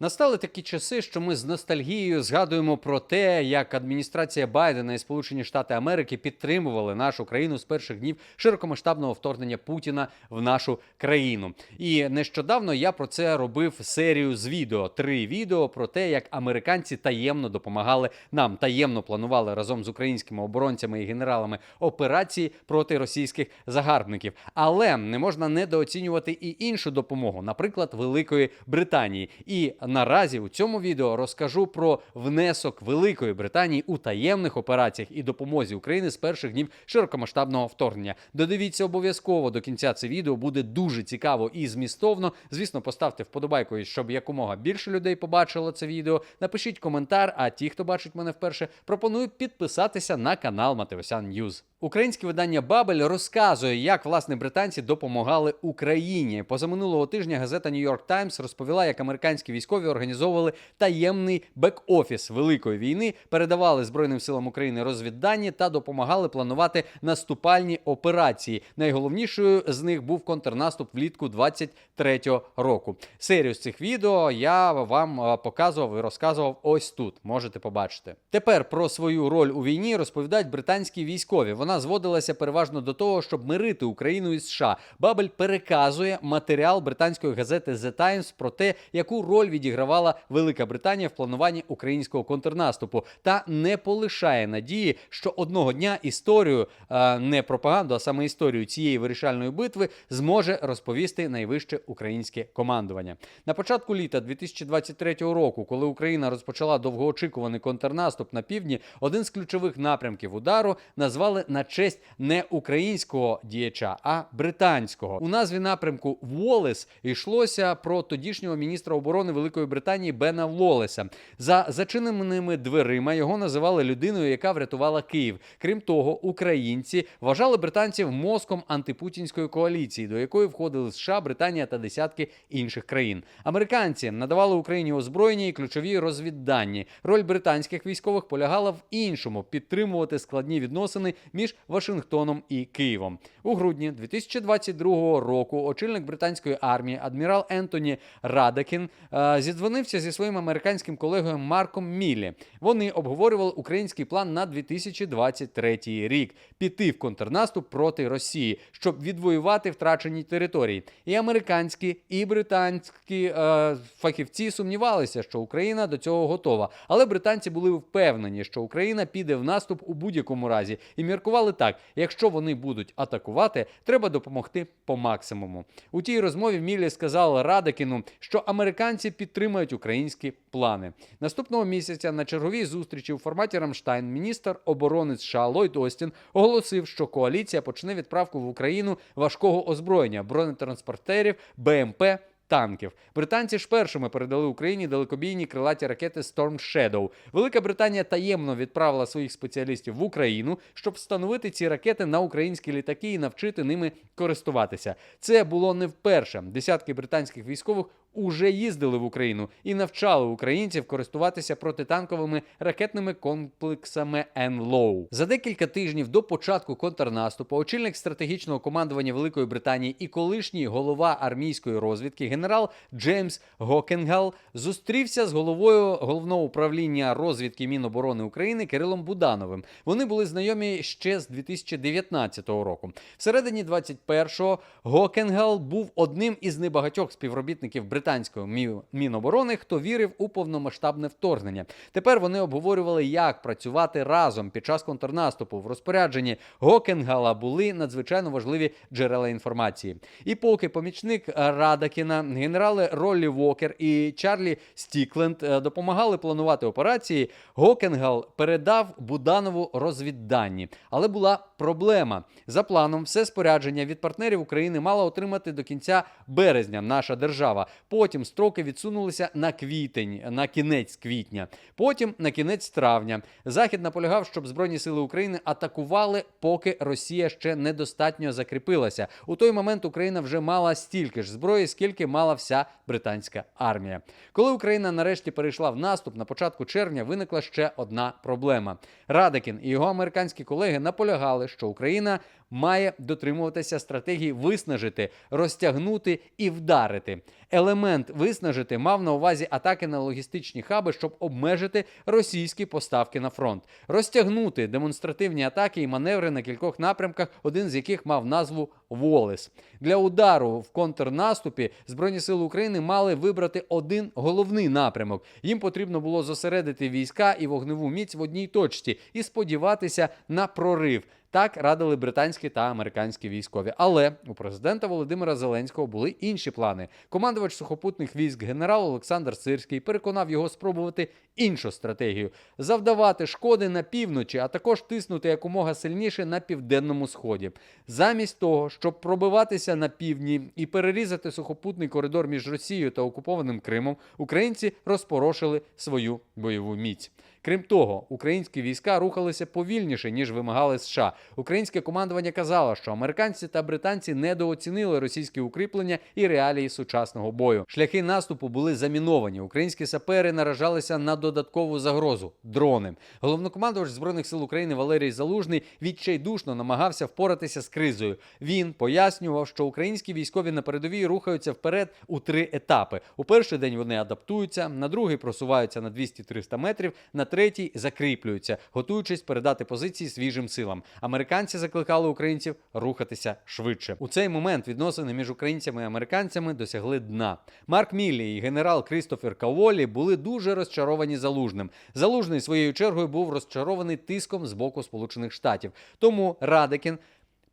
Настали такі часи, що ми з ностальгією згадуємо про те, як адміністрація Байдена і Сполучені Штати Америки підтримували нашу країну з перших днів широкомасштабного вторгнення Путіна в нашу країну. І нещодавно я про це робив серію з відео. Три відео про те, як американці таємно допомагали нам, таємно планували разом з українськими оборонцями і генералами операції проти російських загарбників. Але не можна недооцінювати і іншу допомогу, наприклад, Великої Британії. І наразі у цьому відео розкажу про внесок Великої Британії у таємних операціях і допомозі України з перших днів широкомасштабного вторгнення. Додивіться обов'язково до кінця це відео буде дуже цікаво і змістовно. Звісно, поставте вподобайку, щоб якомога більше людей побачило це відео. Напишіть коментар. А ті, хто бачить мене вперше, пропоную підписатися на канал Матевосян Ньюз. Українське видання Бабель розказує, як власне британці допомагали Україні. Позаминулого тижня газета York Times розповіла, як американські військові організовували таємний бек-офіс великої війни, передавали Збройним силам України розвіддані та допомагали планувати наступальні операції. Найголовнішою з них був контрнаступ влітку 23-го року. Серію з цих відео я вам показував і розказував ось тут. Можете побачити. Тепер про свою роль у війні розповідають британські військові. Вона зводилася переважно до того, щоб мирити Україну із США. Бабель переказує матеріал британської газети The Times про те, яку роль відігравала Велика Британія в плануванні українського контрнаступу, та не полишає надії, що одного дня історію, е, не пропаганду, а саме історію цієї вирішальної битви зможе розповісти найвище українське командування. На початку літа 2023 року, коли Україна розпочала довгоочікуваний контрнаступ на півдні, один з ключових напрямків удару назвали на честь не українського діяча, а британського. У назві напрямку Волес йшлося про тодішнього міністра оборони Великої Британії Бена Волеса. За зачиненими дверима його називали людиною, яка врятувала Київ. Крім того, українці вважали британців мозком антипутінської коаліції, до якої входили США, Британія та десятки інших країн. Американці надавали Україні озброєння і ключові розвіддані. Роль британських військових полягала в іншому підтримувати складні відносини між Вашингтоном і Києвом. У грудні 2022 року очільник британської армії адмірал Ентоні Радакін е, зідзвонився зі своїм американським колегою Марком Міллі. Вони обговорювали український план на 2023 рік піти в контрнаступ проти Росії, щоб відвоювати втрачені території. І американські, і британські е, фахівці сумнівалися, що Україна до цього готова. Але британці були впевнені, що Україна піде в наступ у будь-якому разі, і міркували так: якщо вони будуть атакувати, треба допомогти по максимуму. У тій розмові Міллі сказав Радакіну, що американці підтримують українські плани. Наступного місяця на черговій зустрічі у форматі Рамштайн міністр оборони США Ллойд Остін оголосив, що коаліція почне відправку в Україну важкого озброєння бронетранспортерів БМП. Танків британці ж першими передали Україні далекобійні крилаті ракети Storm Shadow. Велика Британія таємно відправила своїх спеціалістів в Україну, щоб встановити ці ракети на українські літаки і навчити ними користуватися. Це було не вперше. Десятки британських військових уже їздили в Україну і навчали українців користуватися протитанковими ракетними комплексами НЛОУ. За декілька тижнів до початку контрнаступу очільник стратегічного командування Великої Британії і колишній голова армійської розвідки генерал Джеймс Гокенгал зустрівся з головою головного управління розвідки Міноборони України Кирилом Будановим. Вони були знайомі ще з 2019 року. Всередині 21-го Гокенгал був одним із небагатьох співробітників британської Мі- Міноборони, хто вірив у повномасштабне вторгнення. Тепер вони обговорювали, як працювати разом під час контрнаступу. В розпорядженні Гокенгала були надзвичайно важливі джерела інформації. І поки помічник Радакіна, генерали Роллі Вокер і Чарлі Стікленд е, допомагали планувати операції, Гокенгал передав Буданову розвіддані. Але була проблема. За планом, все спорядження від партнерів України мала отримати до кінця березня наша держава. Потім строки відсунулися на квітень, на кінець квітня, потім на кінець травня. Захід наполягав, щоб Збройні сили України атакували, поки Росія ще недостатньо закріпилася. У той момент Україна вже мала стільки ж зброї, скільки мала вся британська армія. Коли Україна нарешті перейшла в наступ, на початку червня виникла ще одна проблема. Радикін і його американські колеги наполягали, що Україна має дотримуватися стратегії виснажити, розтягнути і вдарити. Елемент виснажити мав на увазі атаки на логістичні хаби, щоб обмежити російські поставки на фронт, розтягнути демонстративні атаки і маневри на кількох напрямках, один з яких мав назву Волес. Для удару в контрнаступі Збройні сили України мали вибрати один головний напрямок. Їм потрібно було зосередити війська і вогневу міць в одній точці і сподіватися на прорив. Так радили британські та американські військові. Але у президента Володимира Зеленського були інші плани. Командувач сухопутних військ генерал Олександр Сирський переконав його спробувати іншу стратегію завдавати шкоди на півночі, а також тиснути якомога сильніше на південному сході. Замість того, щоб пробиватися на півдні і перерізати сухопутний коридор між Росією та окупованим Кримом, українці розпорошили свою бойову міць. Крім того, українські війська рухалися повільніше ніж вимагали США. Українське командування казало, що американці та британці недооцінили російські укріплення і реалії сучасного бою. Шляхи наступу були заміновані. Українські сапери наражалися на додаткову загрозу дрони. Головнокомандувач збройних сил України Валерій Залужний відчайдушно намагався впоратися з кризою. Він пояснював, що українські військові на передовій рухаються вперед у три етапи. У перший день вони адаптуються, на другий просуваються на 200-300 метрів, на третій закріплюються, готуючись передати позиції свіжим силам. Американці закликали українців рухатися швидше. У цей момент відносини між українцями і американцями досягли дна. Марк Міллі і генерал Крістофер Каволі були дуже розчаровані залужним. Залужний своєю чергою був розчарований тиском з боку Сполучених Штатів. Тому Радекін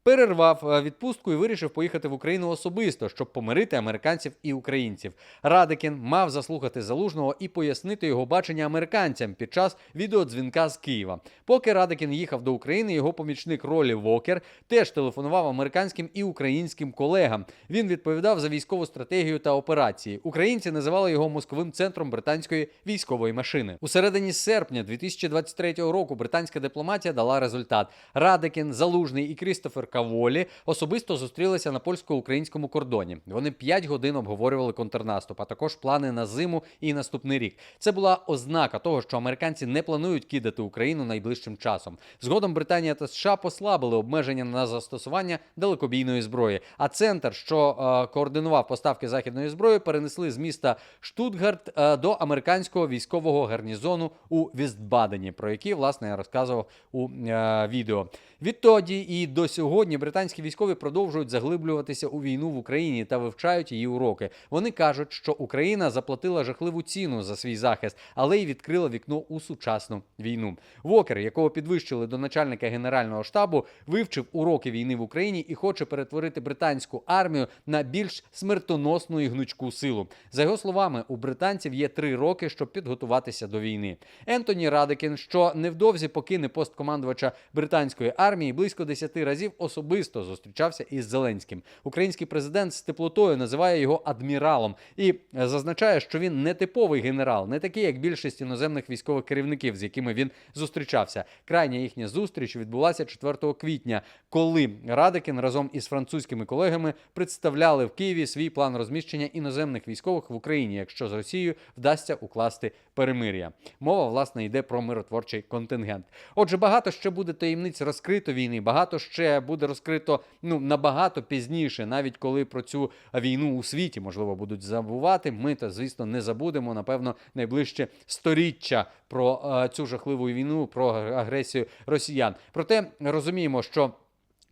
перервав е, відпустку і вирішив поїхати в Україну особисто, щоб помирити американців і українців. Радикін мав заслухати залужного і пояснити його бачення американцям під час відеодзвінка з Києва. Поки Радикін їхав до України, його помічник Ролі Вокер теж телефонував американським і українським колегам. Він відповідав за військову стратегію та операції. Українці називали його мозковим центром британської військової машини. У середині серпня 2023 року британська дипломатія дала результат. Радикін, Залужний і Крістофер Каволі особисто зустрілися на польсько-українському кордоні. Вони 5 годин обговорювали контрнаступ, а також плани на зиму і наступний рік. Це була ознака того, що американці не планують кидати Україну найближчим часом. Згодом Британія та США послабили обмеження на застосування далекобійної зброї. А центр, що е, координував поставки західної зброї, перенесли з міста Штутгарт е, до американського військового гарнізону у Вістбадені, про який власне я розказував у е, відео. Відтоді і до сьогодні британські військові продовжують заглиблюватися у війну в Україні та вивчають її уроки. Вони кажуть, що Україна заплатила жахливу ціну за свій захист, але й відкрила вікно у сучасну війну. Вокер, якого підвищили до начальника генерального штабу, вивчив уроки війни в Україні і хоче перетворити британську армію на більш смертоносну і гнучку силу. За його словами, у британців є три роки, щоб підготуватися до війни. Ентоні Радикін, що невдовзі покине пост командувача британської армії, близько 10 разів особисто зустрічався із Зеленським. Український президент з теплотою називає його адміралом і зазначає, що він не типовий генерал, не такий, як більшість іноземних військових керівників, з якими він зустрічався. Крайня їхня зустріч відбулася 4 квітня, коли Радикін разом із французькими колегами представляли в Києві свій план розміщення іноземних військових в Україні, якщо з Росією вдасться укласти перемир'я. Мова власне йде про миротворчий контингент. Отже, багато ще буде таємниць розкрито війни, багато ще буде розкрито ну набагато пізніше, навіть коли про цю війну у світі можливо будуть забувати. Ми то звісно не забудемо. Напевно, найближче сторіччя про е, цю жахливу війну, про агресію росіян. Проте розуміємо, що.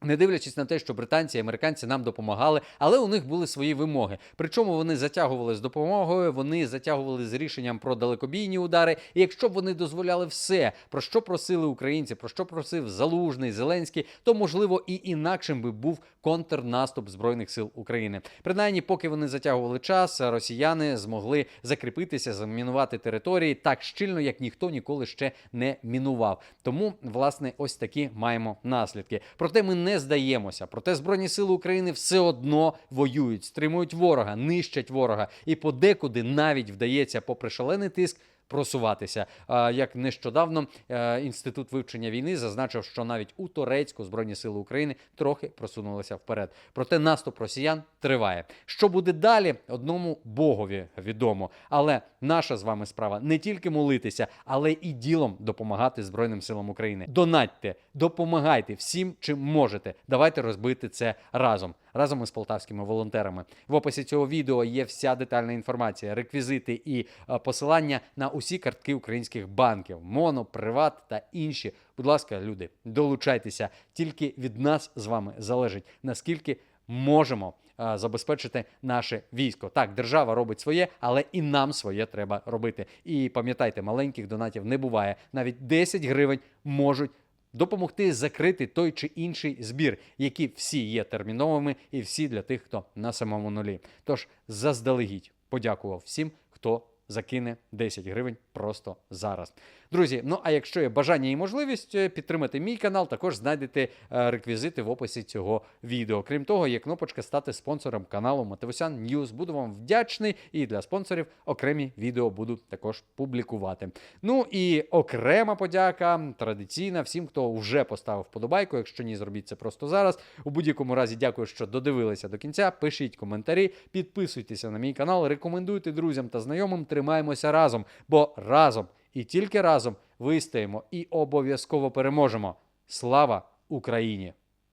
Не дивлячись на те, що британці і американці нам допомагали, але у них були свої вимоги. Причому вони затягували з допомогою, вони затягували з рішенням про далекобійні удари. І якщо б вони дозволяли все, про що просили українці, про що просив Залужний, Зеленський, то можливо і інакшим би був контрнаступ збройних сил України. Принаймні, поки вони затягували час, росіяни змогли закріпитися, замінувати території так щільно, як ніхто ніколи ще не мінував. Тому, власне, ось такі маємо наслідки. Проте ми не здаємося. Проте Збройні сили України все одно воюють, стримують ворога, нищать ворога, і подекуди навіть вдається, попри шалений тиск, просуватися. Як нещодавно е, інститут вивчення війни зазначив, що навіть у Турецьку збройні сили України трохи просунулися вперед. Проте наступ росіян триває. Що буде далі? Одному богові відомо. Але наша з вами справа не тільки молитися, але і ділом допомагати Збройним силам України. Донатьте, допомагайте всім, чим можете. Давайте розбити це разом. Разом із полтавськими волонтерами. В описі цього відео є вся детальна інформація, реквізити і е, посилання на усі картки українських банків, моно, приват та інші. Будь ласка, люди, долучайтеся. Тільки від нас з вами залежить наскільки можемо е, забезпечити наше військо. Так, держава робить своє, але і нам своє треба робити. І пам'ятайте, маленьких донатів не буває. Навіть 10 гривень можуть допомогти закрити той чи інший збір, які всі є терміновими і всі для тих, хто на самому нулі. Тож заздалегідь подякував всім, хто закине 10 гривень просто зараз. Друзі, ну а якщо є бажання і можливість е, підтримати мій канал, також знайдете е, реквізити в описі цього відео. Крім того, є кнопочка стати спонсором каналу Мотивосян Ньюз. Буду вам вдячний і для спонсорів окремі відео буду також публікувати. Ну і окрема подяка традиційна всім, хто вже поставив вподобайку. Якщо ні, зробіть це просто зараз. У будь-якому разі дякую, що додивилися до кінця. Пишіть коментарі, підписуйтеся на мій канал, рекомендуйте друзям та знайомим. Тримаємося разом, бо разом і тільки разом вистоїмо і обов'язково переможемо. Слава Україні!